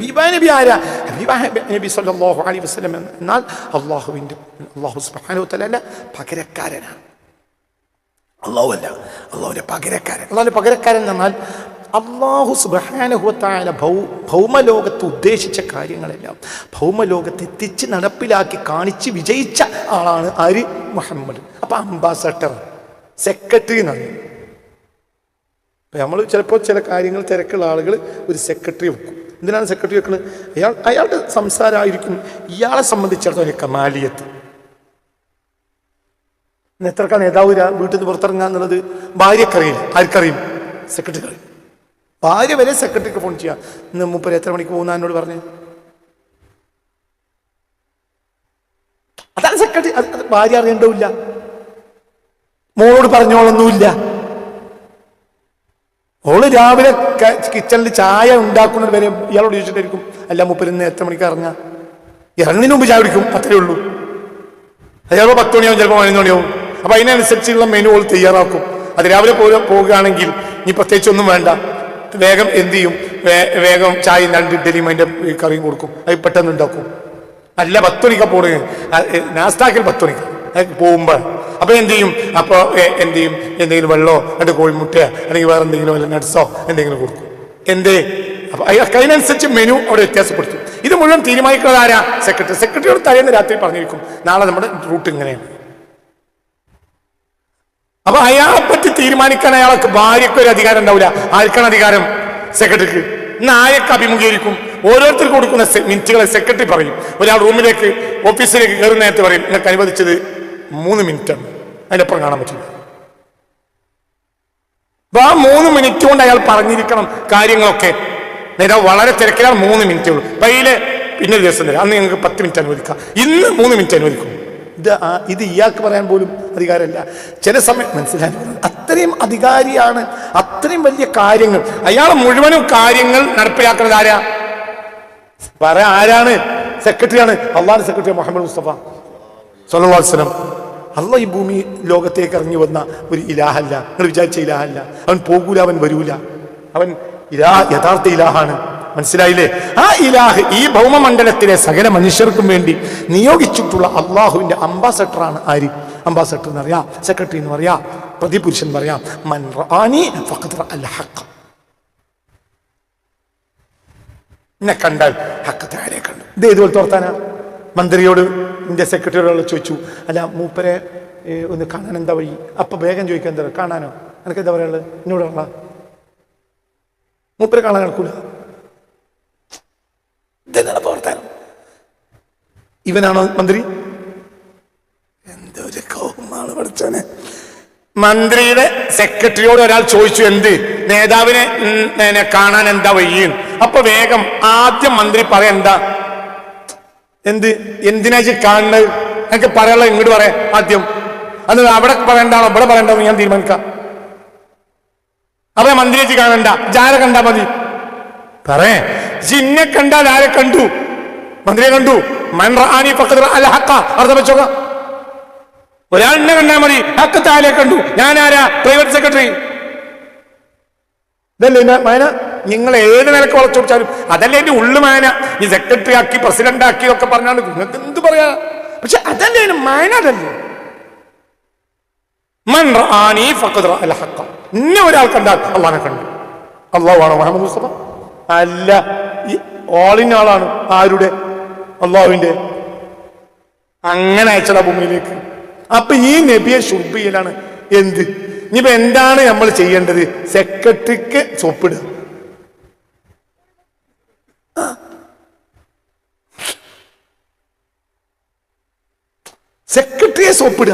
ഹബീബായ നബി ആരാ? ഹബീബായ നബി സല്ലല്ലാഹു അലൈഹി വസല്ലം എന്നാൽ അള്ളാഹുവിന്റെ അള്ളാഹു വതആല പകരക്കാരനാണ്. അള്ളാഹു അല്ല അള്ളാഹുവിന്റെ പകരക്കാരൻ. അള്ളാഹുവിന്റെ പകരക്കാരൻ എന്നാൽ അള്ളാഹു സുബഹാനുഭവത്തായ ഭൗ ഭൗമലോകത്ത് ഉദ്ദേശിച്ച കാര്യങ്ങളെല്ലാം ഭൗമലോകത്ത് എത്തിച്ച് നടപ്പിലാക്കി കാണിച്ച് വിജയിച്ച ആളാണ് ആര്? മുഹമ്മദ്. അപ്പൊ അംബാസഡർ സെക്രട്ടറി എന്നാണ്. നമ്മൾ ചിലപ്പോൾ ചില കാര്യങ്ങൾ തിരക്കുള്ള ആളുകൾ ഒരു സെക്രട്ടറി വെക്കും. എന്തിനാണ് സെക്രട്ടറി വെക്കുന്നത് അയാൾ അയാളുടെ സംസാരമായിരിക്കും ഇയാളെ സംബന്ധിച്ചിടത്തോളം കമാലിയത്ത്. എത്രക്കാ നേതാവ് വീട്ടിൽ നിന്ന് പുറത്തിറങ്ങുക എന്നുള്ളത് ഭാര്യക്കറിയില്ല. ആർക്കറിയും? സെക്രട്ടറി അറിയും ഭാര്യ വരെ സെക്രട്ടറിക്ക് ഫോൺ ചെയ്യാം. ഇന്ന് മുപ്പര് എത്ര മണിക്ക് പോകുന്ന എന്നോട് പറഞ്ഞു? അതാണ് സെക്രട്ടറി ഭാര്യ അറിയേണ്ടതില്ല മോളോട് പറഞ്ഞോളൊന്നുമില്ല. ഓൾ രാവിലെ കിച്ചണിൽ ചായ ഉണ്ടാക്കുന്നത് വരെ ഇയാളോട് ചോദിച്ചിട്ടായിരിക്കും അല്ല മുപ്പര് ഇന്ന് എത്ര മണിക്ക് ഇറങ്ങാ? ഇറങ്ങുന്നതിന് മുമ്പ് ചായ കുടിക്കും അത്രേ ഉള്ളൂ. അയാളോ പത്ത് മണിയാവും ചിലപ്പോൾ പതിനൊന്ന് മണിയാവും. അപ്പൊ അതിനനുസരിച്ചുള്ള മെനു ഓൾ തയ്യാറാക്കും. അത് രാവിലെ പോയി പോകുകയാണെങ്കിൽ ഇനി പ്രത്യേകിച്ച് ഒന്നും വേണ്ട. വേഗം എന്ത് ചെയ്യും? വേഗം ചായ രണ്ട് ഇഡ്ഡലിയും അതിന്റെ കറിയും കൊടുക്കും. അത് പെട്ടെന്ന് ഉണ്ടാക്കും. അല്ല പത്ത് മണിക്കാ പോണേ. നാസ്താക്കിൽ പത്ത് മണിക്ക്. പോകുമ്പോൾ അപ്പോൾ എന്ത് ചെയ്യും? അപ്പൊ എ- എന്ത് ചെയ്യും? എന്തെങ്കിലും വെള്ളമോ? രണ്ട് കോഴിമുട്ടയോ അല്ലെങ്കിൽ വേറെ എന്തെങ്കിലും വല്ല നട്സോ എന്തെങ്കിലും കൊടുക്കും. എന്തേ? അപ്പൊ അതിനനുസരിച്ച് മെനു അവിടെ വ്യത്യാസപ്പെടുത്തും. ഇത് മുഴുവൻ തീരുമാനിക്കുന്നത് ആരാ? സെക്രട്ടറി സെക്രട്ടറിയോട് തലേന്ന് രാത്രി പറഞ്ഞിരിക്കും. നാളെ നമ്മുടെ റൂട്ട് ഇങ്ങനെയാണ്. അപ്പൊ അയാളെ പറ്റി തീരുമാനിക്കാൻ അയാൾക്ക് ഭാര്യയ്ക്ക് ഒരു അധികാരം ഉണ്ടാവില്ല. ആർക്കാണ് അധികാരം? സെക്രട്ടറിക്ക് ഇന്ന് ആരൊക്കെ അഭിമുഖീകരിക്കും? ഓരോരുത്തർക്ക് കൊടുക്കുന്ന മിനിറ്റുകളെ സെക്രട്ടറി പറയും. ഒരാൾ റൂമിലേക്ക് ഓഫീസിലേക്ക് കയറുന്ന നേരത്തെ പറയും നിങ്ങൾക്ക് അനുവദിച്ചത് മൂന്ന് മിനിറ്റാണ് അതിനപ്പുറം കാണാൻ പറ്റില്ല. ആ മൂന്ന് മിനിറ്റ് കൊണ്ട് അയാൾ പറഞ്ഞിരിക്കണം കാര്യങ്ങളൊക്കെ. നേരെ വളരെ തിരക്കിലാണ് മൂന്ന് മിനിറ്റേ ഉള്ളൂ. പയ്യിൽ പിന്നെ ഒരു ദിവസം തരാം അന്ന് ഞങ്ങൾക്ക് പത്ത് മിനിറ്റ് അനുവദിക്കാം. ഇന്ന് മൂന്ന് മിനിറ്റ് അനുവദിക്കും. ഇത് ഇത് ഇയാൾക്ക് പറയാൻ പോലും അധികാരമല്ല. ചില സമയം മനസ്സിലായി. അത്രയും അധികാരിയാണ്. അത്രയും വലിയ കാര്യങ്ങൾ. അയാൾ മുഴുവനും കാര്യങ്ങൾ നടപ്പിലാക്കുന്നത് ആരാ? പറ ആരാണ്? സെക്രട്ടറിയാണ്. അള്ളാഹ് സെക്രട്ടറി മുഹമ്മദ് മുസ്തഫ. വസല്ലം. അല്ല ഈ ഭൂമി ലോകത്തേക്ക് ഇറങ്ങി വന്ന ഒരു ഇലാഹല്ല. നിങ്ങൾ വിചാരിച്ച ഇലാഹല്ല. അവൻ പോകൂല അവൻ വരൂല. അവൻ ഇലാ യഥാർത്ഥ ഇലാഹാണ്. മനസ്സിലായില്ലേ? ആ ഇലാഹ് ഈ ഭൗമമണ്ഡലത്തിലെ സകല മനുഷ്യർക്കും വേണ്ടി നിയോഗിച്ചിട്ടുള്ള അള്ളാഹുവിന്റെ അംബാസഡറാണ് ആര്? അംബാസഡർ എന്ന് പറയാം സെക്രട്ടറി എന്ന് പറയാം പ്രതിപുരുഷൻ പറയാം. എന്നെ കണ്ടാൽ ഹക്കത്തെ ആരെ കണ്ടു. ഇത് ഏതുപോലെ തോർത്താനാ മന്ത്രിയോട് എന്റെ സെക്രട്ടറിയോട് ചോദിച്ചു അല്ല മൂപ്പരെ ഒന്ന് കാണാൻ എന്താ വഴി? അപ്പം വേഗം ചോദിക്കാൻ എന്താ കാണാനോ? എനിക്ക് എന്താ പറയാനുള്ളത്? എന്നോട് ഉള്ള മൂപ്പരെ കാണാൻ ഇതെന്താണ് പ്രവർത്തനം? ഇവനാണോ മന്ത്രി? എന്തൊരു കൗമാണ് പഠിച്ചോനെ മന്ത്രിയുടെ സെക്രട്ടറിയോട് ഒരാൾ ചോദിച്ചു എന്ത്? നേതാവിനെ കാണാൻ എന്താ വയ്യ അപ്പൊ വേഗം ആദ്യം മന്ത്രി പറയാ എന്താ? എന്ത്? എന്തിനാ ഇജ്ജ് കാണുന്നത്? എനിക്ക് പറയാനുള്ള ഇങ്ങോട്ട് പറയാം ആദ്യം. അത് അവിടെ പറയണ്ടാണോ? ഇവിടെ പറയണ്ടോ ഞാൻ തീരുമാനിക്കാം. അവിടെ മന്ത്രി വെച്ച് കാണണ്ട. ജാര കണ്ടാ മതി? പറയേ. ജിന്നെ കണ്ടാൽ ആരെ കണ്ടു? മന്ത്രിയെ കണ്ടു? മൻറാനി ഫഖദ് അർത്ഥം വെച്ചോക്ക കണ്ടാൽ മതി. ഹക്ക് ആരെ കണ്ടു. ഞാൻ ആരാ? പ്രൈവറ്റ് സെക്രട്ടറി ഇതല്ലേ മാന? നിങ്ങൾ ഏത് നിലയ്ക്ക് വളച്ചു കൊടുത്താലും അതല്ലേ എന്റെ ഉള്ളു മാന. ഈ സെക്രട്ടറി ആക്കി പ്രസിഡന്റ് ആക്കി ഒക്കെ പറഞ്ഞാണ് നിങ്ങൾക്ക് എന്ത് പറയാ? പക്ഷെ അതല്ലേ മാന അതല്ലേ? ഇന്നെ ഒരാൾ കണ്ടാൽ അള്ളാനെ കണ്ടു. അള്ളാഹുവാണോ മുഹമ്മദ് മുസ്തഫ. അല്ല ഈ ഓളിൻ ആളാണ് ആരുടെ? അള്ളാഹുവിന്റെ അങ്ങനെ അയച്ചടാ ഭൂമിയിലേക്ക്. അപ്പൊ ഈ നബിയെ ശുദ്ധിയിലാണ് എന്ത്? ഇനിയിപ്പോ എന്താണ് നമ്മൾ ചെയ്യേണ്ടത്? സെക്രട്ടറിക്ക് സൊപ്പിടുക. സെക്രട്ടറിയെ സോപ്പിടുക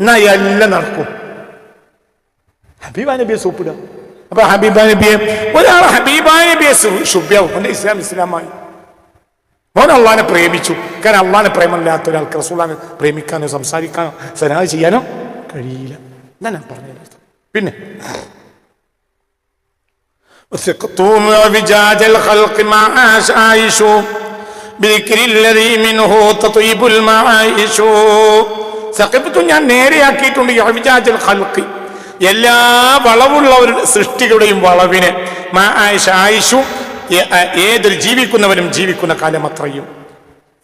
എന്നാ എല്ലാം നടക്കും ഹബീബ നബിയെ സോപ്പിടുക അപ്പൊ ഹബീബ നബിയെ ഒരാൾ ഹബീബ നബിയെ ശു- ശുഭ്യാവും അവന്റെ ഇസ്ലാം ഇസ്ലാമായി അവൻ അള്ളഹാനെ പ്രേമിച്ചു കാരണം അള്ളഹാനെ പ്രേമമില്ലാത്ത ഒരാൾക്ക് റസൂലാനെ പ്രേമിക്കാനോ സംസാരിക്കാനോ സനാഹ ചെയ്യാനോ കഴിയില്ല എന്നാ ഞാൻ പറഞ്ഞത് പിന്നെ وثقتم وفجاج الخلق مع عائش بذكر الذي منه تطيب المعايش സഖിബത്തു ഞാൻ നേരെയാക്കിയിട്ടുണ്ട് യഹ്വിജാജൽ ഹൽക്കി എല്ലാ വളവുള്ള ഒരു സൃഷ്ടികളുടെയും വളവിനെ മാ ആയിഷ ഏതൊരു ജീവിക്കുന്നവനും ജീവിക്കുന്ന കാലം അത്രയും.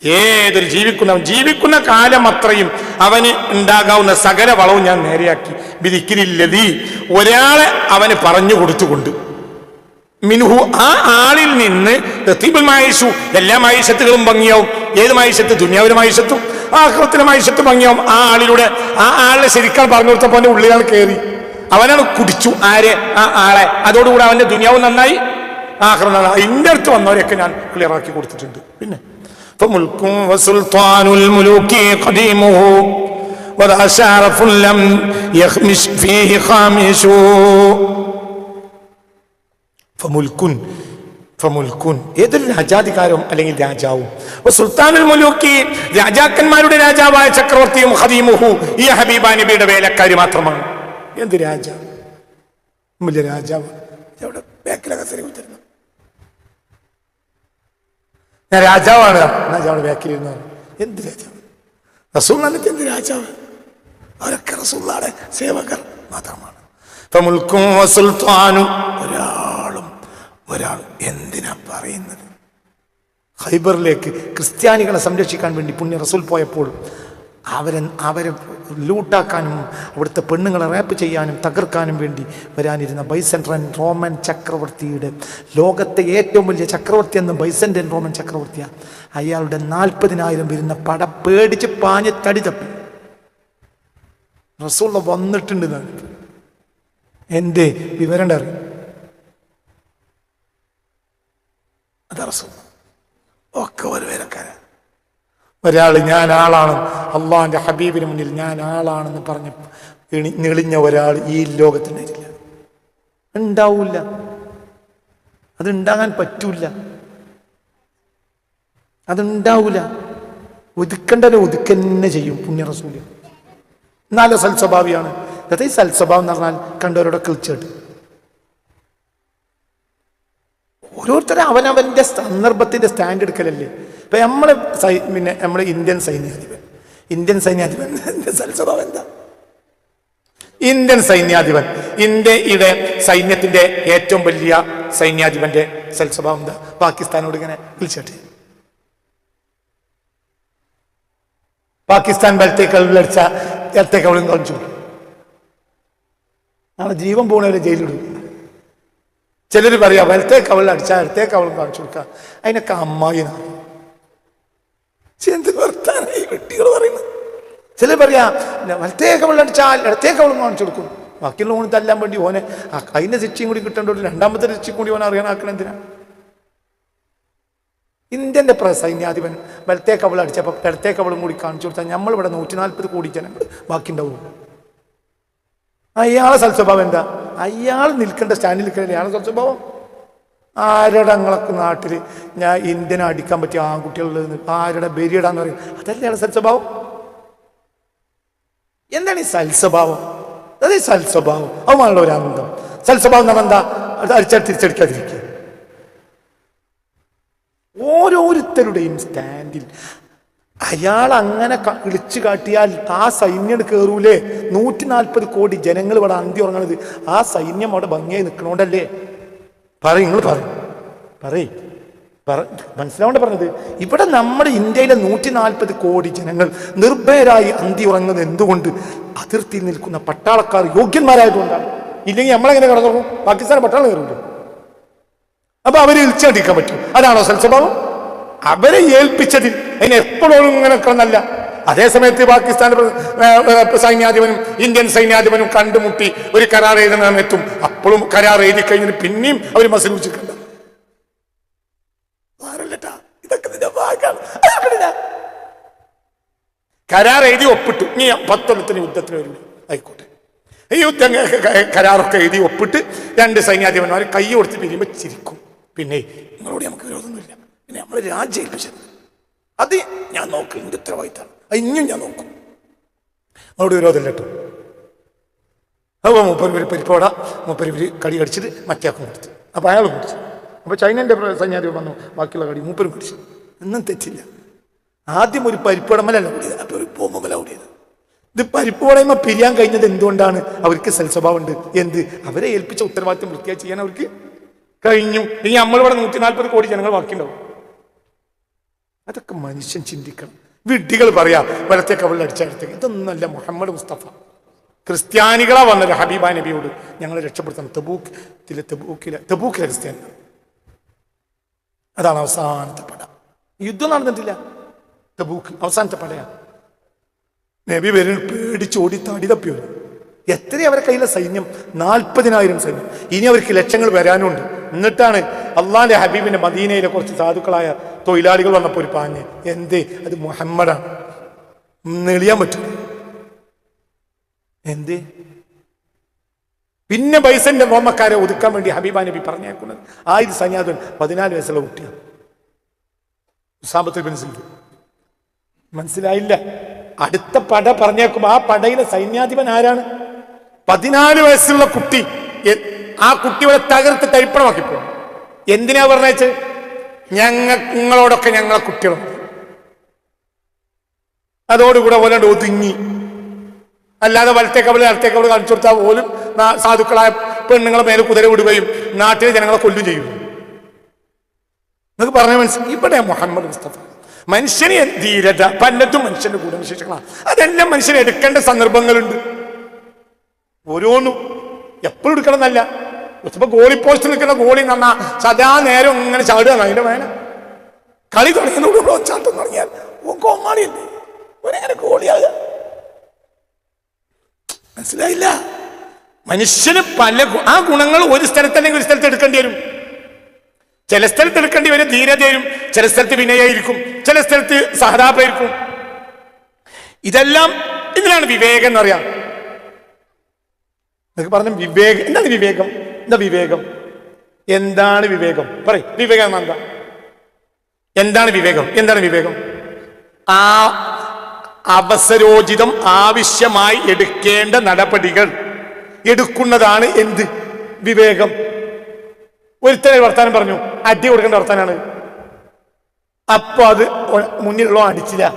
ഏതൊരു ജീവിക്കുന്നവൻ ജീവിക്കുന്ന കാലം അത്രയും. അവന് ഉണ്ടാകാവുന്ന സകല വളവും ഞാൻ നേരെയാക്കി. വിധിക്കില്ലതി ഒരാളെ അവന് പറഞ്ഞു കൊടുത്തുകൊണ്ട്. മിനുഹു ആ ആളിൽ നിന്ന് മായിഷു എല്ലാ മായിഷത്തുകളും ഭംഗിയാവും. ഏത് മായിഷത്ത്? ദുനിയാവിലെ മായിഷത്തും. ആഹ്റത്തിലെ മായിഷത്തും ഭംഗിയാവും ആ ആളിലൂടെ ആ ആളെ ശരിക്കാൻ പറഞ്ഞു കൊടുത്തപ്പോൾ അവന്റെ ഉള്ളിലാണ് കയറി അവനാണ് കുടിച്ചു ആരെ ആ ആളെ അതോടുകൂടി അവന്റെ ദുനിയാവ് നന്നായി ആഹ്റം നന്നായി ഇന്റെ അടുത്ത് വന്നവരെയൊക്കെ ഞാൻ ക്ലിയർ ആക്കി കൊടുത്തിട്ടുണ്ട് പിന്നെ فملك وسلطان الملوك قديمه وذا شرف لم يخمش فيه خامش ഫമുൽക്കുൻ ഏതൊരു രാജാധികാരവും അല്ലെങ്കിൽ രാജാവും. സുൽത്താനുൽ മുലൂക്കി രാജാക്കന്മാരുടെ രാജാവായ ചക്രവർത്തിയും ഹദീമുഹു ഈ ഹബീബ നബിയുടെ വേലക്കാരി മാത്രമാണ്. എന്ത് രാജാവ് വലിയ രാജാവ്. അവിടെ ഞാൻ രാജാവാണ്. രാജാവ് ബാക്കിലിരുന്നു എന്ത് രാജാവ്? റസൂൽ എന്നിട്ട് എന്ത് രാജാവ്? അവരൊക്കെ റസൂള്ളാടെ സേവകർ മാത്രമാണ്. ഫമുൽക്കും സുൽത്താനും ഒരാളും ഒരാൾ എന്തിനാ പറയുന്നത്? ഹൈബറിലേക്ക് ക്രിസ്ത്യാനികളെ സംരക്ഷിക്കാൻ വേണ്ടി പുണ്യ റസൂൽ പോയപ്പോൾ അവരെ അവരെ ലൂട്ടാക്കാനും അവിടുത്തെ പെണ്ണുങ്ങളെ റാപ്പ് ചെയ്യാനും തകർക്കാനും വേണ്ടി വരാനിരുന്ന ബൈസെൻട്രൻ റോമൻ ചക്രവർത്തിയുടെ ലോകത്തെ ഏറ്റവും വലിയ ചക്രവർത്തി എന്ന ബൈസെൻട്രൻ റോമൻ ചക്രവർത്തിയാണ് അയാളുടെ നാൽപ്പതിനായിരം വരുന്ന പട പേടിച്ച് പാഞ്ഞ് തടി തപ്പി. റസൂള്ള വന്നിട്ടുണ്ട് എന്റെ എന്തേ? വിവരം അറിയും അതാ റസൂൽ ഒക്കെ ഒരു വേലക്കാരൻ. ഒരാൾ ഞാൻ ആളാണ് അള്ളാഹിന്റെ ഹബീബിന് മുന്നിൽ ഞാൻ ആളാണെന്ന് പറഞ്ഞ് നെളിഞ്ഞ ഒരാൾ ഈ ലോകത്തിനില്ല ഉണ്ടാവൂല അതുണ്ടാകാൻ പറ്റൂല അതുണ്ടാവൂല. ഒതുക്കേണ്ടത് ഒതുക്കന്നെ ചെയ്യും പുണ്യറസൂല്യം നല്ല സൽസ്വഭാവിയാണ്. ഈ സൽസ്വഭാവം എന്ന് പറഞ്ഞാൽ കണ്ടവരോടെ കിളിച്ചേട്ട് ഓരോരുത്തരും അവനവന്റെ സന്ദർഭത്തിന്റെ സ്റ്റാൻഡ് എടുക്കലല്ലേ? ഇപ്പം നമ്മൾ സൈ- പിന്നെ നമ്മൾ ഇന്ത്യൻ സൈന്യാധിപൻ. ഇന്ത്യൻ സൈന്യാധിപൻ സ്വഭാവം എന്താ? ഇന്ത്യൻ സൈന്യാധിപൻ. ഇന്ത്യയുടെ സൈന്യത്തിന്റെ ഏറ്റവും വലിയ സൈന്യാധിപന്റെ സൽസ്വഭാവം എന്താ? പാകിസ്ഥാനോട് ഇങ്ങനെ വിളിച്ചിട്ട്. പാകിസ്ഥാൻ വലത്തേക്കൾ വിളിച്ച ഇടത്തെ കവിളും കളിച്ചു നാളെ ജീവൻ പോണവരെ ജയിലിടും ചിലർ പറയാം വലത്തെ കവളിൽ അടിച്ചാൽ അടുത്തേക്ക് അവൾ കാണിച്ചു കൊടുക്കുക അതിനൊക്കെ അമ്മായി. ശ്ശെ, എന്ത് വർത്താനായി വെട്ടികൾ പറയുന്നത് ചിലർ പറയാം വലത്തേക്ക് വലത്തെ കവളിൽ അടിച്ചാൽ അടുത്തേക്ക് അവൾ കാണിച്ചു കൊടുക്കും. ബാക്കിയുള്ള ഓണ് തല്ലാൻ വേണ്ടി ഓനെ ആ അതിന്റെ ശിക്ഷയും കൂടി കിട്ടേണ്ട ഒരു രണ്ടാമത്തെ ശിക്ഷയും കൂടി ഓനെ അറിയാനാക്കണം എന്തിനാ? ഇന്ത്യന്റെ പ്ര സൈന്യാധിപൻ വലത്തെ കവൾ അടിച്ചപ്പോൾ ഇടത്തെ കവളും കൂടി കാണിച്ചു കൊടുത്താൽ നമ്മളിവിടെ നൂറ്റി നാൽപ്പത് കോടി ജനങ്ങൾ ബാക്കി ഉണ്ടാവും അയാളെ സൽസ്വഭാവം എന്താ? അയാൾ നിൽക്കേണ്ട സ്റ്റാൻഡിൽ നിൽക്കണല്ലേ കുറച്ച് സൽസ്വഭാവം ആരുടെ ഞങ്ങളൊക്കെ നാട്ടിൽ ഞാൻ ഇന്ത്യനെ അടിക്കാൻ പറ്റിയ ആൺകുട്ടികളിൽ ആരുടെ ബെരിയിടാന്ന് പറയും. അതല്ലേ അയാളെ സൽസ്വഭാവം? എന്താണ് ഈ സൽസ്വഭാവം? അതേ സൽസ്വഭാവം? അതുമാണല്ലോ ഒരു അന്തം. സൽസ്വഭാവം നമ്മൾ എന്താ? അത് അടിച്ചാൽ തിരിച്ചടിക്കാതിരിക്കുക. ഓരോരുത്തരുടെയും സ്റ്റാൻഡിൽ അയാൾ അങ്ങനെ ഇളിച്ചു കാട്ടിയാൽ ആ സൈന്യം കയറൂലേ നൂറ്റി നാൽപ്പത് കോടി ജനങ്ങൾ ഇവിടെ അന്തി ഉറങ്ങണത്. ആ സൈന്യം അവിടെ ഭംഗിയായി നിൽക്കണോണ്ടല്ലേ പറ നിങ്ങൾ പറയും. പറയും. പറ മനസ്സിലാവേണ്ട പറഞ്ഞത്. ഇവിടെ നമ്മുടെ ഇന്ത്യയിലെ നൂറ്റി നാൽപ്പത് കോടി ജനങ്ങൾ നിർഭയരായി അന്തി ഉറങ്ങുന്നത് എന്തുകൊണ്ട്? അതിർത്തിയിൽ നിൽക്കുന്ന പട്ടാളക്കാർ യോഗ്യന്മാരായതുകൊണ്ടാണ്. ഇല്ലെങ്കിൽ നമ്മളെങ്ങനെ കിടന്നു പാകിസ്ഥാൻ പട്ടാളം കയറുള്ളൂ അപ്പൊ അവരെ ഇളിച്ചടിക്കാൻ പറ്റും. അതാണോ സൽസ്വഭാവം? അവരെ ഏൽപ്പിച്ചതിൽ അതിന് എപ്പോഴും ഇങ്ങനെ കിടന്നല്ല അതേസമയത്ത് പാകിസ്ഥാൻ സൈന്യാധിപനും ഇന്ത്യൻ സൈന്യാധിപനും കണ്ടുമുട്ടി ഒരു കരാർ എഴുതുന്ന സമയത്തും അപ്പോഴും കരാർ എഴുതി കഴിഞ്ഞിട്ട് പിന്നെയും അവർ അതെവിടെയാ? കരാർ എഴുതി ഒപ്പിട്ടു. ഇനി പത്തൊല്ലത്തിന് യുദ്ധത്തിന് വരുന്നു ആയിക്കോട്ടെ. ഈ യുദ്ധം കരാറൊക്കെ എഴുതി ഒപ്പിട്ട് രണ്ട് സൈന്യാധിപന്മാർ കൈ കൊടുത്ത് പിരിയുമ്പോൾ ചിരിക്കും. പിന്നെ നിങ്ങളോട് നമുക്ക് വിരോധമൊന്നുമില്ല. പിന്നെ നമ്മൾ രാജ്യം ഏൽപ്പിച്ചത് അത് ഞാൻ നോക്കും. എന്റെ ഉത്തരവാദിത്തമാണ് അത് ഇനിയും ഞാൻ നോക്കും. നമ്മുടെ വിരോധമില്ല കേട്ടോ അപ്പോൾ മുപ്പത് പേര് പരിപ്പോട കടി കടിച്ചിട്ട് മറ്റേക്കും കൊടുത്തു. അപ്പോൾ അയാൾ കുടിച്ചു. അപ്പോൾ ചൈനന്റെ സഞ്ചാരി വന്നു ബാക്കിയുള്ള കടി മൂപ്പരും കുടിച്ചു. ഒന്നും തെറ്റില്ല. ആദ്യം ഒരു പരിപ്പടമലല്ല കൂടിയത്. അപ്പോൾ ഒരു ബോംബമല കൂടിയത്. ഇത് പരിപ്പ് പടയുമ്പോൾ പിരിയാൻ കഴിഞ്ഞത് എന്തുകൊണ്ടാണ്? അവർക്ക് സൽസ്വഭാവം ഉണ്ട് എന്ത്? അവരെ ഏൽപ്പിച്ച ഉത്തരവാദിത്വം വൃത്തിയായി ചെയ്യാൻ അവർക്ക് കഴിഞ്ഞു. ഇനി നമ്മളിവിടെ നൂറ്റി നാൽപ്പത് കോടി ജനങ്ങൾ ബാക്കിയുണ്ടാവും. അതൊക്കെ മനുഷ്യൻ ചിന്തിക്കണം. വിഡ്ഢികൾ പറയാ വലത്തെ കവിളിൽ അടിച്ചടുത്തേക്ക് ഇതൊന്നല്ല മുഹമ്മദ് മുസ്തഫ. ക്രിസ്ത്യാനികളാ വന്നത് ഹബീബ നബിയോട്. ഞങ്ങളെ രക്ഷപ്പെടുത്തണം. തെബൂക്ക് തെബൂക്കിലെ തെബൂക്കിലെ ക്രിസ്ത്യാനി. അതാണ് അവസാനത്തെ പട. യുദ്ധം നടന്നിട്ടില്ല. തെബൂക്ക് അവസാനത്തെ പടയാണ്. നബി വരും പേടിച്ച് ഓടി തടി തപ്പി വരും. എത്ര അവരെ കയ്യിലെ സൈന്യം? നാൽപ്പതിനായിരം സൈന്യം. ഇനി അവർക്ക് ലക്ഷങ്ങൾ വരാനുണ്ട്. എന്നിട്ടാണ് അള്ളാന്റെ ഹബീബിന്റെ മദീനയിലെ കുറച്ച് സാധുക്കളായ തൊഴിലാളികൾ വന്നപ്പോൾ ഒരു പാഞ്ഞ്. എന്തേ? അത് മുഹമ്മദാണ് നെളിയാൻ പറ്റും. എന്തേ? പിന്നെ ബൈസന്റെ റോമക്കാരെ ഒതുക്കാൻ വേണ്ടി ഹബീബ നബി പറഞ്ഞേക്കുന്നത്. ആയിരം സന്യാദൻ പതിനാല് വയസ്സുള്ള കുട്ടിയാണ് സാമ്പത്തിക പെൻസിൽ മനസ്സിലായില്ല. അടുത്ത പട പറഞ്ഞേക്കും ആ പടയിലെ സൈന്യാധിപൻ ആരാണ്? പതിനാല് വയസ്സുള്ള കുട്ടി. ആ കുട്ടികളെ തകർത്ത് തരിപ്പണമാക്കി പോകും എന്തിനാ പറഞ്ഞേച്ച് ഞങ്ങ നിങ്ങളോടൊക്കെ ഞങ്ങളെ കുട്ടികളുണ്ട് അതോടുകൂടെ ഓലോണ്ട് ഒതുങ്ങി. അല്ലാതെ വലത്തെ കവൾ കാണിച്ചു കൊടുത്താൽ പോലും സാധുക്കളായ പെണ്ണുങ്ങളെ മേലെ കുതിര വിടുകയും നാട്ടിലെ ജനങ്ങളെ കൊല്ലും ചെയ്യും. നിങ്ങൾക്ക് പറഞ്ഞ മനസ്സിലായി ഇവിടെ മുഹമ്മദ് മുസ്തഫ. മനുഷ്യന് ധീരത പലതും മനുഷ്യന്റെ ഗുണവിശേഷങ്ങളാണ് അതെല്ലാം മനുഷ്യനെ എടുക്കേണ്ട സന്ദർഭങ്ങളുണ്ട്. ഓരോന്നും എപ്പോഴും എടുക്കണം എന്നല്ല ഇപ്പൊ ഗോളി പോസ്റ്റ് നിൽക്കുന്ന ഗോളി നന്ന സദാ നേരം ഇങ്ങനെ ചാടുകയാണ് അതിന്റെ വേന കളി തുടങ്ങിയതോടുകൂടെ ചാട്ടം തുടങ്ങിയാൽ കോമാളിയല്ലേ ഓനെങ്ങനെ ഗോളിയാകുക? മനസ്സിലായില്ല? മനുഷ്യന് പല ആ ഗുണങ്ങൾ ഒരു സ്ഥലത്തല്ലെങ്കിൽ ഒരു സ്ഥലത്ത് എടുക്കേണ്ടി വരും. ചില സ്ഥലത്ത് എടുക്കേണ്ടി വരും ധീരതയും ചില സ്ഥലത്ത് വിനയായിരിക്കും. ചില സ്ഥലത്ത് സഹതാപായിരിക്കും ഇതെല്ലാം ഇതിനാണ് വിവേകം എന്ന് പറയാം. നിങ്ങൾക്ക് പറഞ്ഞ വിവേകം എന്താണ് വിവേകം? എന്താ വിവേകം? എന്താണ് വിവേകം? പറ വിവേകം എന്താ? എന്താണ് വിവേകം? എന്താണ് വിവേകം? ആ അവസരോചിതം ആവശ്യമായി എടുക്കേണ്ട നടപടികൾ എടുക്കുന്നതാണ് എന്ത്? വിവേകം. ഒരുത്തനെ വർത്താനം പറഞ്ഞു. അടി കൊടുക്കേണ്ട വർത്താനാണ്. അപ്പൊ അത് മുന്നിലുള്ള അടിച്ചില്ല.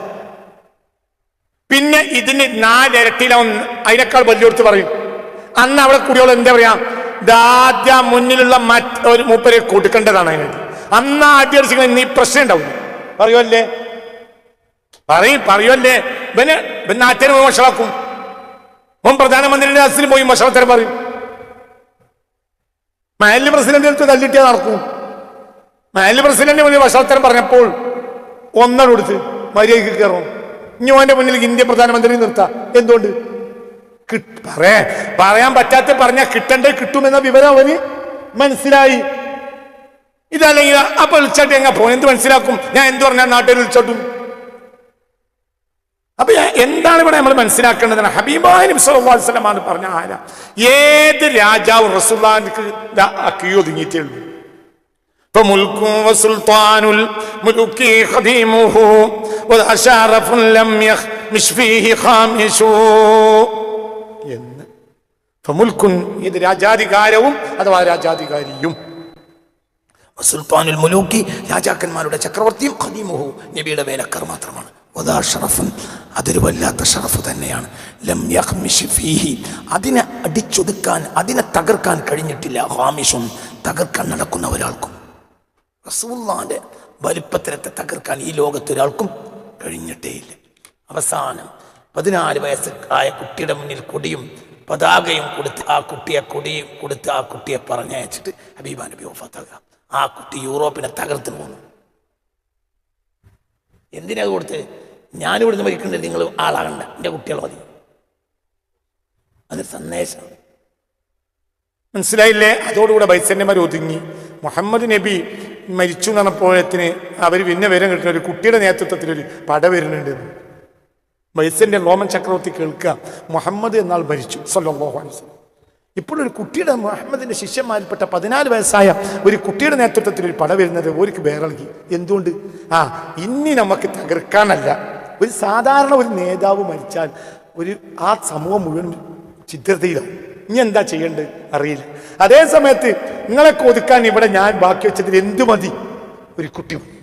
പിന്നെ ഇതിന് നാലിരട്ടിയിലാവും അതിനേക്കാൾ വലിയൊരുത്ത് പറയും. അന്ന് അവിടെ കുടിയോളം എന്താ പറയാ? ദാദ്യ മുന്നിലുള്ള മറ്റ് ഒരു മൂപ്പരെ കൊടുക്കേണ്ടതാണ് അതിനായിട്ട് അന്ന് ആദ്യം നീ പ്രശ്നം ഉണ്ടാവും പറയുമല്ലേ പറയും പറയുമല്ലേ പിന്നെ പിന്നെ നാട്ടിനെ പോയി വഷളാക്കും. മുൻ പ്രധാനമന്ത്രിയുടെ അസിൽ പോയി വഷളത്തിന് പറയും. മാലി പ്രസിഡന്റ് എടുത്ത് തല്ലിട്ടിയാ നടക്കും. മാലി പ്രസിഡന്റ് മുന്നിൽ വഷളത്തരം പറഞ്ഞപ്പോൾ ഒന്നര കൊടുത്ത് മര്യാദയ്ക്ക് കയറും. ഇനി ഓന്റെ മുന്നിൽ ഇന്ത്യ പ്രധാനമന്ത്രി നിർത്താം. എന്തുകൊണ്ട്? പറയാ. പറയാൻ പറ്റാത്ത പറഞ്ഞ കിട്ടണ്ടേ കിട്ടുമെന്ന വിവരം അവന് മനസ്സിലായി. ഇതല്ലെങ്കിൽ അപ്പൊ വിളിച്ചോട്ട് എങ്ങനെ പോകും എന്ത് മനസ്സിലാക്കും? ഞാൻ എന്ത് പറഞ്ഞാൽ നാട്ടിൽ വിളിച്ചോട്ടും അപ്പൊ എന്താണ് ഇവിടെ നമ്മൾ മനസ്സിലാക്കേണ്ടത് ഹബീബാനും സലമാണ് പറഞ്ഞ ആര? ഏത് രാജാവ് റസുല്ലാൻക്ക് കീഴൊതുങ്ങിയിട്ടേ ഉള്ളൂ ഇപ്പൊ ഫമുൽക്കുൻ ഇത് രാജാധികാരവും അഥവാ രാജാധികാരിയും. സുൽത്താനുൽ മുലൂക്കി രാജാക്കന്മാരുടെ ചക്രവർത്തിയും ഖദീമുഹു നബിയുടെ വേലക്കാർ മാത്രമാണ്. വദാ ഷറഫൻ അതൊരു വല്ലാത്ത ഷറഫ് തന്നെയാണ്. ലം ഫീഹി അതിനെ അടിച്ചൊതുക്കാൻ അതിനെ തകർക്കാൻ കഴിഞ്ഞിട്ടില്ല. ഹാമിഷും തകർക്കാൻ നടക്കുന്ന ഒരാൾക്കും. റസൂള്ളാന്റെ വലിപ്പത്തിനത്തെ തകർക്കാൻ ഈ ലോകത്ത് ഒരാൾക്കും കഴിഞ്ഞിട്ടേയില്ല അവസാനം പതിനാല് വയസ്സായ കുട്ടിയുടെ മുന്നിൽ കൊടിയും പതാകയും കൊടുത്ത് ആ കുട്ടിയെ കൊടിയും കൊടുത്ത് ആ കുട്ടിയെ പറഞ്ഞയച്ചിട്ട് ഹബീബ നബി വഫാത്താകുക. ആ കുട്ടി യൂറോപ്പിനെ തകർത്ത് പോന്നു. എന്തിനാ കൊടുത്ത്? ഞാനിവിടുന്ന് മരിക്കേണ്ടത് നിങ്ങൾ ആളാകണ്ട. എന്റെ കുട്ടികൾ മതി. അതൊരു സന്ദേശം. മനസ്സിലായില്ലേ? അതോടുകൂടെ ബൈസന്യമാർ ഒതുങ്ങി. മുഹമ്മദ് നബി മരിച്ചു നടപ്പോഴത്തിന് അവർ പിന്നെ വിവരം കിട്ടുന്ന ഒരു കുട്ടിയുടെ നേതൃത്വത്തിൽ ഒരു പട വരുന്നുണ്ട്. ബൈസന്റെ റോമൻ ചക്രവർത്തി കേൾക്കുക. മുഹമ്മദ് എന്നാൽ ഭരിച്ചു. സല്ലല്ലാഹു അലൈഹി വസല്ലം. ഇപ്പോഴൊരു കുട്ടിയുടെ മുഹമ്മദിന്റെ ശിഷ്യന്മാരിൽപ്പെട്ട പതിനാല് വയസ്സായ ഒരു കുട്ടിയുടെ നേതൃത്വത്തിൽ ഒരു പട വരുന്നത് ഓർക്ക് വേറൽകി എന്തുകൊണ്ട്? ആ ഇനി നമുക്ക് തകർക്കാനല്ല. ഒരു സാധാരണ ഒരു നേതാവ് മരിച്ചാൽ ഒരു ആ സമൂഹം മുഴുവൻ ചിത്രതയിലാവും ഇനി എന്താ ചെയ്യേണ്ടത്? അറിയില്ല. അതേ സമയത്ത് നിങ്ങളെ കൊതുക്കാൻ ഇവിടെ ഞാൻ ബാക്കി വെച്ചതിൽ എന്തു മതി ഒരു കുട്ടി മതി